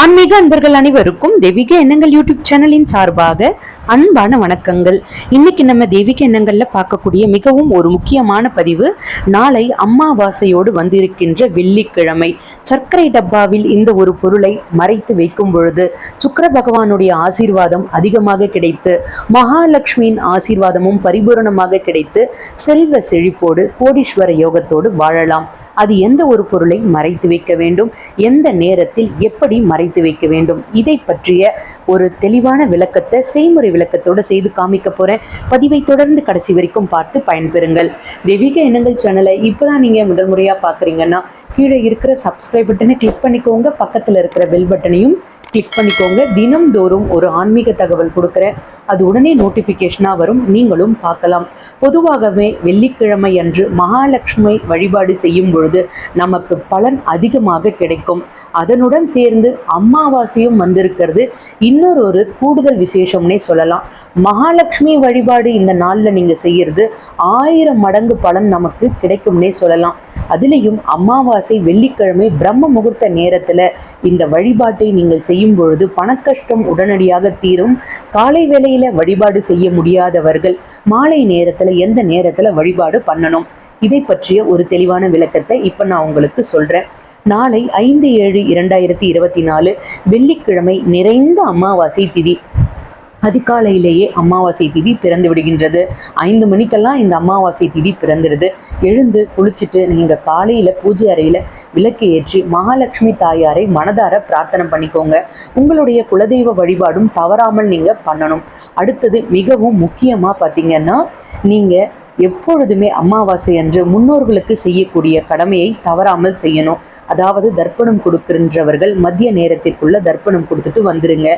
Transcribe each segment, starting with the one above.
ஆன்மீக அன்பர்கள் அனைவருக்கும் தெய்வீக எண்ணங்கள் யூடியூப் சேனலின் சார்பாக அன்பான வணக்கங்கள். இன்னைக்கு நம்ம தெய்வீக எண்ணங்கள்ல பார்க்கக்கூடிய மிகவும் ஒரு முக்கியமான பதிவு நாளை அம்மாவாசையோடு வந்திருக்கின்ற வெள்ளிக்கிழமை. சர்க்கரை டப்பாவில் இந்த ஒரு பொருளை மறைத்து வைக்கும் பொழுது சுக்கர பகவானுடைய ஆசீர்வாதம் அதிகமாக கிடைத்து மகாலட்சுமியின் ஆசீர்வாதமும் பரிபூரணமாக கிடைத்து செல்வ செழிப்போடு கோடீஸ்வர யோகத்தோடு வாழலாம். அது எந்த ஒரு பொருளை மறைத்து வைக்க வேண்டும்? எந்த நேரத்தில் எப்படி மறை மறைத்து வைக்க வேண்டும். இதை பற்றிய ஒரு தெளிவான விளக்கத்தை செய்முறை விளக்கத்தோடு செய்து காமிக்க போகிறேன் பதிவை தொடர்ந்து கடைசி வரைக்கும் பார்த்து பயன்பெறுங்கள். தெய்வீக எண்ணங்கள் சேனலை இப்போ தான் நீங்கள் முதல் முறையாக பார்க்குறீங்கன்னா கீழே இருக்கிற சப்ஸ்கிரைப் பட்டனை கிளிக் பண்ணிக்கோங்க. பக்கத்தில் இருக்கிற பெல் பட்டனையும் கிளிக் பண்ணிக்கோங்க. தினம்தோறும் ஒரு ஆன்மீக தகவல் கொடுக்குறேன் அது உடனே நோட்டிஃபிகேஷனாக வரும். நீங்களும் பார்க்கலாம். பொதுவாகவே வெள்ளிக்கிழமை அன்று மகாலட்சுமி வழிபாடு செய்யும் பொழுது நமக்கு பலன் அதிகமாக கிடைக்கும். அதனுடன் சேர்ந்து அமாவாசையும் வந்திருக்கிறது. இன்னொரு ஒரு கூடுதல் விசேஷம்னே சொல்லலாம். மகாலட்சுமி வழிபாடு இந்த நாளில் நீங்கள் செய்யறது ஆயிரம் மடங்கு பலன் நமக்கு கிடைக்கும்னே சொல்லலாம். அதுலேயும் அமாவாசை வெள்ளிக்கிழமை பிரம்ம முகூர்த்த நேரத்தில் இந்த வழிபாட்டை நீங்கள் செய்யும் பொழுது பணக்கஷ்டம் உடனடியாக தீரும். காலை வேளையில் வழிபாடு செய்ய முடியாதவர்கள் மாலை நேரத்தில் எந்த நேரத்தில் வழிபாடு பண்ணணும்? இதை பற்றிய ஒரு தெளிவான விளக்கத்தை இப்போ நான் உங்களுக்கு சொல்கிறேன் நாளை ஐந்து ஏழு இரண்டாயிரத்தி இருபத்தி நாலு வெள்ளிக்கிழமை நிறைந்த அமாவாசை திதி. அதிகாலையிலேயே அமாவாசை திதி பிறந்து விடுகின்றது. ஐந்து மணிக்கெல்லாம் இந்த அமாவாசை திதி பிறந்துடுது எழுந்து குளிச்சுட்டு நீங்கள் காலையில் பூஜை அறையில் விளக்கு ஏற்றி மகாலட்சுமி தாயாரை மனதார பிரார்த்தனை பண்ணிக்கோங்க. உங்களுடைய குலதெய்வ வழிபாடும் தவறாமல் நீங்கள் பண்ணணும். அடுத்தது மிகவும் முக்கியமாக பார்த்தீங்கன்னா நீங்கள் எப்பொழுதுமே அமாவாசை அன்று முன்னோர்களுக்கு செய்யக்கூடிய கடமையை தவறாமல் செய்யணும். அதாவது தர்ப்பணம் கொடுக்கின்றவர்கள் மதிய நேரத்திற்குள்ள தர்ப்பணம் கொடுத்துட்டு வந்துருங்க.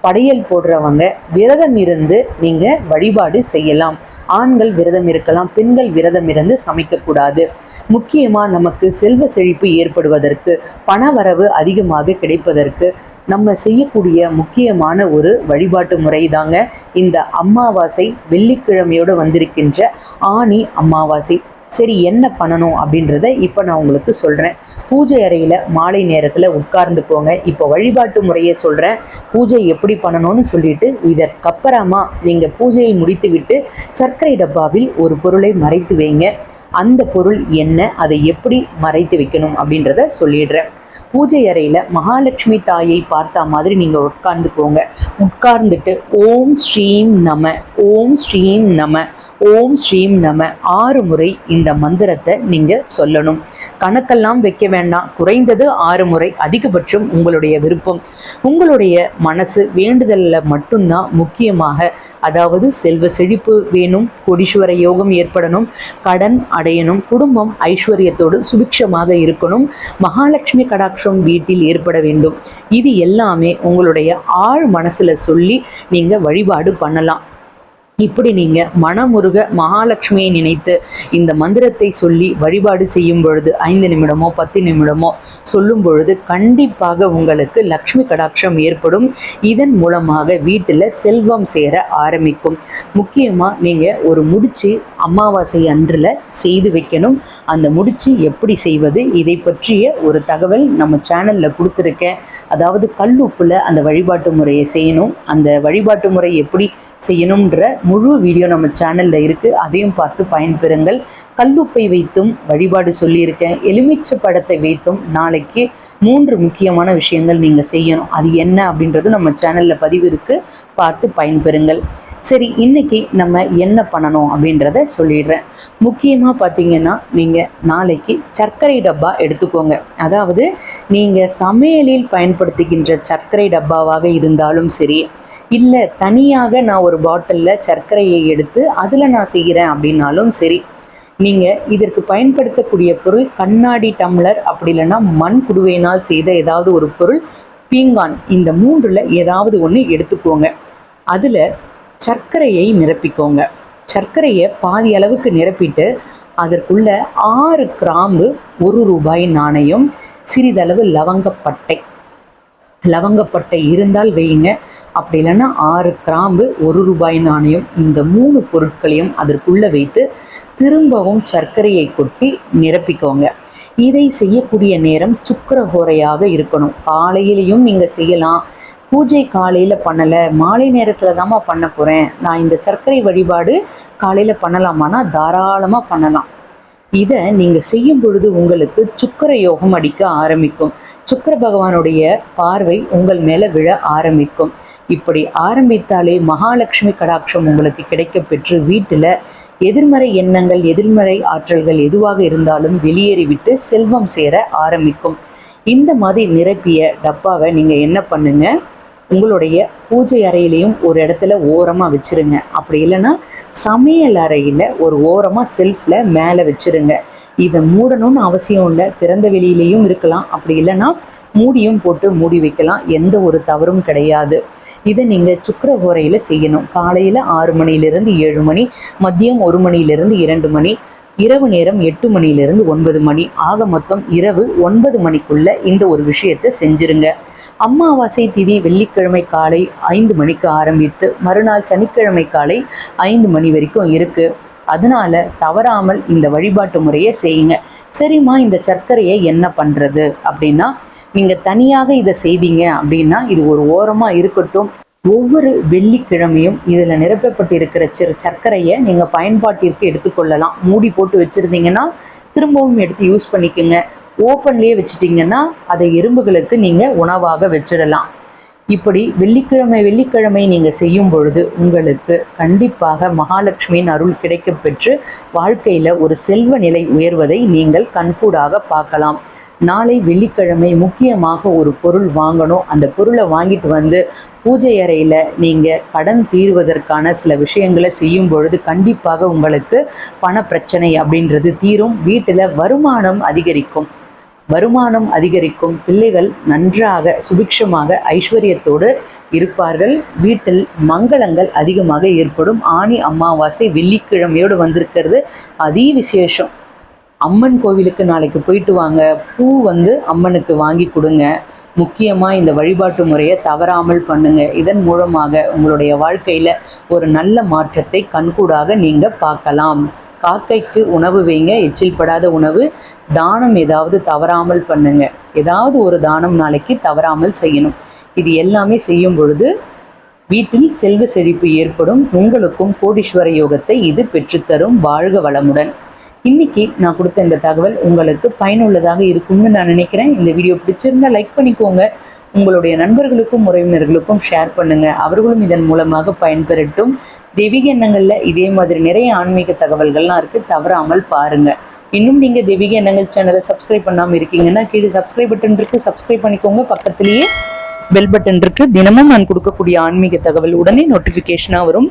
படையல் போடுறவங்க விரதம் இருந்து நீங்க வழிபாடு செய்யலாம். ஆண்கள் விரதம் இருக்கலாம் பெண்கள் விரதம் இருந்து சமைக்கக்கூடாது. முக்கியமாக நமக்கு செல்வ செழிப்பு ஏற்படுவதற்கு பணவரவு அதிகமாக கிடைப்பதற்கு நம்ம செய்யக்கூடிய முக்கியமான ஒரு வழிபாட்டு முறை தாங்க இந்த அமாவாசை வெள்ளிக்கிழமையோடு வந்திருக்கின்ற ஆணி அமாவாசை. சரி என்ன பண்ணணும் அப்படின்றத இப்போ நான் உங்களுக்கு சொல்கிறேன் பூஜை அறையில் மாலை நேரத்தில் உட்கார்ந்துக்கோங்க. இப்போ வழிபாட்டு முறையை சொல்கிறேன் பூஜை எப்படி பண்ணணும்னு சொல்லிட்டு இதற்கப்புறமா நீங்கள் பூஜையை முடித்துவிட்டு சர்க்கரை டப்பாவில் ஒரு பொருளை மறைத்து வைங்க. அந்த பொருள் என்ன? அதை எப்படி மறைத்து வைக்கணும் அப்படின்றத சொல்லிடுறேன். பூஜை அறையில் மகாலட்சுமி தாயை பார்த்தா மாதிரி நீங்கள் உட்கார்ந்துக்கோங்க உட்கார்ந்துட்டு ஓம் ஸ்ரீம் நம ஓம் ஸ்ரீம் நம ஓம் ஸ்ரீம் நம ஆறு முறை இந்த மந்திரத்தை நீங்கள் சொல்லணும். கணக்கெல்லாம் வைக்க வேண்டாம். குறைந்தது ஆறு முறை அதிகபட்சம் உங்களுடைய விருப்பம். உங்களுடைய மனசு வேண்டுதலில் மட்டும்தான் முக்கியமாக அதாவது செல்வ செழிப்பு வேணும் கோடீஸ்வர யோகம் ஏற்படணும் கடன் அடையணும் குடும்பம் ஐஸ்வர்யத்தோடு சுபிக்ஷமாக இருக்கணும் மகாலட்சுமி கடாட்சம் வீட்டில் ஏற்பட வேண்டும். இது எல்லாமே உங்களுடைய ஆழ் மனசில் சொல்லி நீங்கள் வழிபாடு பண்ணலாம். இப்படி நீங்க மனமுருக மகாலட்சுமியை நினைத்து இந்த மந்திரத்தை சொல்லி வழிபாடு செய்யும் பொழுது ஐந்து நிமிடமோ பத்து நிமிடமோ சொல்லும் பொழுது கண்டிப்பாக உங்களுக்கு லக்ஷ்மி கடாட்சம் ஏற்படும். இதன் மூலமாக வீட்டில் செல்வம் சேர ஆரம்பிக்கும். முக்கியமாக நீங்கள் ஒரு முடிச்சு அமாவாசை அன்றில் செய்து வைக்கணும். அந்த முடிச்சு எப்படி செய்வது? இதை பற்றிய ஒரு தகவல் நம்ம சேனலில் கொடுத்துருக்கேன். அதாவது கல்லுப்பில் அந்த வழிபாட்டு முறையை செய்யணும். அந்த வழிபாட்டு முறை எப்படி செய்யணுன்ற முழு வீடியோ நம்ம சேனலில் இருக்குது அதையும் பார்த்து பயன்பெறுங்கள். கல்லுப்பை வைத்தும் வழிபாடு சொல்லியிருக்கேன். எலுமிச்சை படத்தை வைத்தும் நாளைக்கு மூன்று முக்கியமான விஷயங்கள் நீங்கள் செய்யணும். அது என்ன அப்படின்றது நம்ம சேனலில் பதிவு இருக்குது பார்த்து பயன்பெறுங்கள். சரி இன்னைக்கு நம்ம என்ன பண்ணணும் அப்படின்றத சொல்லிடுறேன். முக்கியமாக பார்த்தீங்கன்னா நீங்கள் நாளைக்கு சர்க்கரை டப்பா எடுத்துக்கோங்க. அதாவது நீங்கள் சமையலில் பயன்படுத்துகின்ற சர்க்கரை டப்பாவாக இருந்தாலும் சரி இல்லை தனியாக நான் ஒரு பாட்டிலில் சர்க்கரையை எடுத்து அதில் நான் செய்கிறேன் அப்படின்னாலும் சரி நீங்கள் இதற்கு பயன்படுத்தக்கூடிய பொருள் கண்ணாடி டம்ளர் அப்படி இல்லைன்னா மண் குடுவையினால் செய்த ஏதாவது ஒரு பொருள் பீங்கான் இந்த மூன்றில் ஏதாவது ஒன்று எடுத்துக்கோங்க. அதில் சர்க்கரையை நிரப்பிக்கோங்க. சர்க்கரையை பாதி அளவுக்கு நிரப்பிட்டு அதற்குள்ள ஆறு கிராம்பு ஒரு ரூபாய் நாணயம் சிறிதளவு லவங்கப்பட்டை. லவங்கப்பட்டை இருந்தால் வையுங்க. அப்படி இல்லைன்னா ஆறு கிராம்பு ஒரு ரூபாய் நாணயம் இந்த மூணு பொருட்களையும் அதற்குள்ளே வைத்து திரும்பவும் சர்க்கரையை கொட்டி நிரப்பிக்கோங்க. இதை செய்யக்கூடிய நேரம் சுக்கரஹோரையாக இருக்கணும். காலையிலையும் நீங்கள் செய்யலாம். பூஜை காலையில் பண்ணலை. மாலை நேரத்தில் தாம்மா பண்ண போகிறேன் நான் இந்த சர்க்கரை வழிபாடு காலையில் பண்ணலாமான்னா தாராளமாக பண்ணலாம். இதை நீங்கள் செய்யும் பொழுது உங்களுக்கு சுக்கர யோகம் அடிக்க ஆரம்பிக்கும். சுக்கர பகவானுடைய பார்வை உங்கள் மேலே விழ ஆரம்பிக்கும். இப்படி ஆரம்பித்தாலே மகாலட்சுமி கடாட்சம் உங்களுக்கு கிடைக்க பெற்று வீட்டில் எதிர்மறை எண்ணங்கள் எதிர்மறை ஆற்றல்கள் எதுவாக இருந்தாலும் வெளியேறிவிட்டு செல்வம் சேர ஆரம்பிக்கும். இந்த மாதிரி நிரப்பிய டப்பாவை நீங்கள் என்ன பண்ணுங்க? உங்களுடைய பூஜை அறையிலையும் ஒரு இடத்துல ஓரமாக வச்சிருங்க. அப்படி இல்லைன்னா சமையல் அறையில் ஒரு ஓரமாக செல்ஃபில் மேலே வச்சிருங்க. இதை மூடணும்னு அவசியம் இல்லை. திறந்த வெளியிலையும் இருக்கலாம். அப்படி இல்லைன்னா மூடியும் போட்டு மூடி வைக்கலாம். எந்த ஒரு தவறும் கிடையாது. இதை நீங்கள் சுக்கரஹோரையில் செய்யணும். காலையில் ஆறு மணியிலிருந்து ஏழு மணி மதியம் ஒரு மணியிலிருந்து இரண்டு மணி இரவு நேரம் எட்டு மணியிலிருந்து ஒன்பது மணி. ஆக மொத்தம் இரவு ஒன்பது மணிக்குள்ள இந்த ஒரு விஷயத்தை செஞ்சிருங்க. அமாவாசை திதி வெள்ளிக்கிழமை காலை ஐந்து மணிக்கு ஆரம்பித்து மறுநாள் சனிக்கிழமை காலை ஐந்து மணி வரைக்கும் இருக்கு. அதனால தவறாமல் இந்த வழிபாட்டு முறையை செய்யுங்க. சரிம்மா இந்த சர்க்கரையை என்ன பண்ணுறது அப்படின்னா நீங்கள் தனியாக இதை செய்தீங்க அப்படின்னா இது ஒரு ஓரமாக இருக்கட்டும். ஒவ்வொரு வெள்ளிக்கிழமையும் இதில் நிரப்பப்பட்டிருக்கிற சிறு சர்க்கரையை நீங்கள் பயன்பாட்டிற்கு எடுத்துக்கொள்ளலாம் மூடி போட்டு வச்சுருந்தீங்கன்னா திரும்பவும் எடுத்து யூஸ் பண்ணிக்கோங்க. ஓப்பன்லேயே வச்சிட்டிங்கன்னா அதை எறும்புகளுக்கு நீங்கள் உணவாக வச்சிடலாம். இப்படி வெள்ளிக்கிழமை வெள்ளிக்கிழமை நீங்கள் செய்யும் பொழுது உங்களுக்கு கண்டிப்பாக மகாலட்சுமியின் அருள் கிடைக்கப்பெற்று வாழ்க்கையில் ஒரு செல்வ நிலை உயர்வதை நீங்கள் கண்கூடாக பார்க்கலாம். நாளை வெள்ளிக்கிழமை முக்கியமாக ஒரு பொருள் வாங்கணும். அந்த பொருளை வாங்கிட்டு வந்து பூஜை அறையில் நீங்கள் கடன் தீர்வதற்கான சில விஷயங்களை செய்யும் பொழுது கண்டிப்பாக உங்களுக்கு பண பிரச்சனை அப்படின்றது தீரும். வீட்டில் வருமானம் அதிகரிக்கும். வருமானம் அதிகரிக்கும். பிள்ளைகள் நன்றாக சுபிக்ஷமாக ஐஸ்வர்யத்தோடு இருப்பார்கள். வீட்டில் மங்களங்கள் அதிகமாக ஏற்படும். ஆணி அமாவாசை வெள்ளிக்கிழமையோடு வந்திருக்கிறது. அதே விசேஷம். அம்மன் கோவிலுக்கு நாளைக்கு போயிட்டு வாங்க. பூ வந்து அம்மனுக்கு வாங்கி கொடுங்க. முக்கியமாக இந்த வழிபாட்டு முறையை தவறாமல் பண்ணுங்க. இதன் மூலமாக உங்களுடைய வாழ்க்கையில் ஒரு நல்ல மாற்றத்தை கண்கூடாக நீங்கள் பார்க்கலாம். காக்கைக்கு உணவு வைங்க. எச்சில் படாத உணவு. தானம் ஏதாவது தவறாமல் பண்ணுங்க. ஏதாவது ஒரு தானம் நாளைக்கு தவறாமல் செய்யணும். இது எல்லாமே செய்யும் பொழுது வீட்டில் செல்வ செழிப்பு ஏற்படும். உங்களுக்கும் கோடீஸ்வர யோகத்தை இது பெற்றுத்தரும். வாழ்க வளமுடன். இன்னைக்கு நான் கொடுத்த இந்த தகவல் உங்களுக்கு பயனுள்ளதாக இருக்கும்னு நான் நினைக்கிறேன். இந்த வீடியோ பிடிச்சிருந்தா லைக் பண்ணிக்கோங்க. உங்களுடைய நண்பர்களுக்கும் உறவினர்களுக்கும் ஷேர் பண்ணுங்க. அவர்களும் இதன் மூலமாக பயன்பெறட்டும். தெய்வீக எண்ணங்கள்ல இதே மாதிரி நிறைய ஆன்மீக தகவல்கள்லாம் இருக்கு. தவறாமல் பாருங்க. இன்னும் நீங்க தெய்வீக எண்ணங்கள் சேனலை சப்ஸ்கிரைப் பண்ணாம இருக்கீங்கன்னா கீழே சப்ஸ்கிரைப் பட்டன் இருக்கு. சப்ஸ்கிரைப் பண்ணிக்கோங்க. பக்கத்திலேயே பெல் பட்டன் இருக்கு. தினமும் நான் கொடுக்கக்கூடிய ஆன்மீக தகவல் உடனே நோட்டிஃபிகேஷனாக வரும்.